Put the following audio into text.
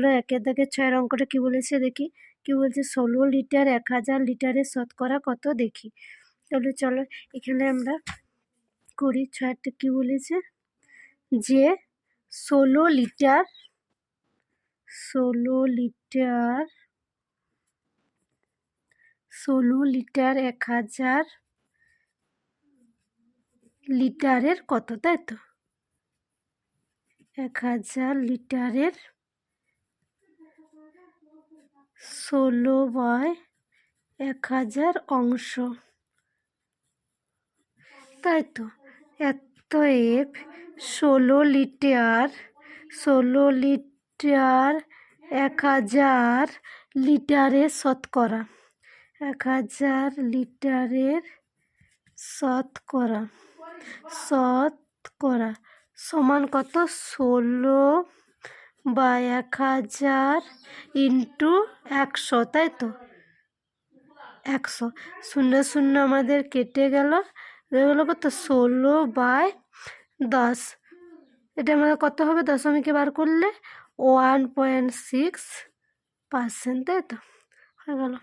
চলো একের দাগে ছয়ের অঙ্কটা কি বলেছে দেখি। কী বলছে? ষোলো লিটার এক হাজার লিটারের শতকরা কত দেখি। তাহলে চলো এখানে আমরা করি ছয়টা কী বলেছে? যে ষোলো লিটার ষোলো লিটার ষোলো লিটার এক হাজার লিটারের কত তাই তো? এক হাজার লিটারের ষোলো বাই এক হাজার অংশ। তাই তো, এত এফ ষোলো লিটার ষোলো লিটার এক হাজার লিটারের শতকরা, এক হাজার লিটারের শতকরা শতকরা সমান কত? ষোলো বা এক হাজার ইন্টু একশো, তাই তো? একশো। শূন্য শূন্য আমাদের কেটে গেল। গেলো কত? ষোলো বাই দশ। এটা আমাদের কত হবে? দশমিকে বার করলে ওয়ান পয়েন্ট সিক্স পার্সেন্ট, তাই তো? হয়ে গেল।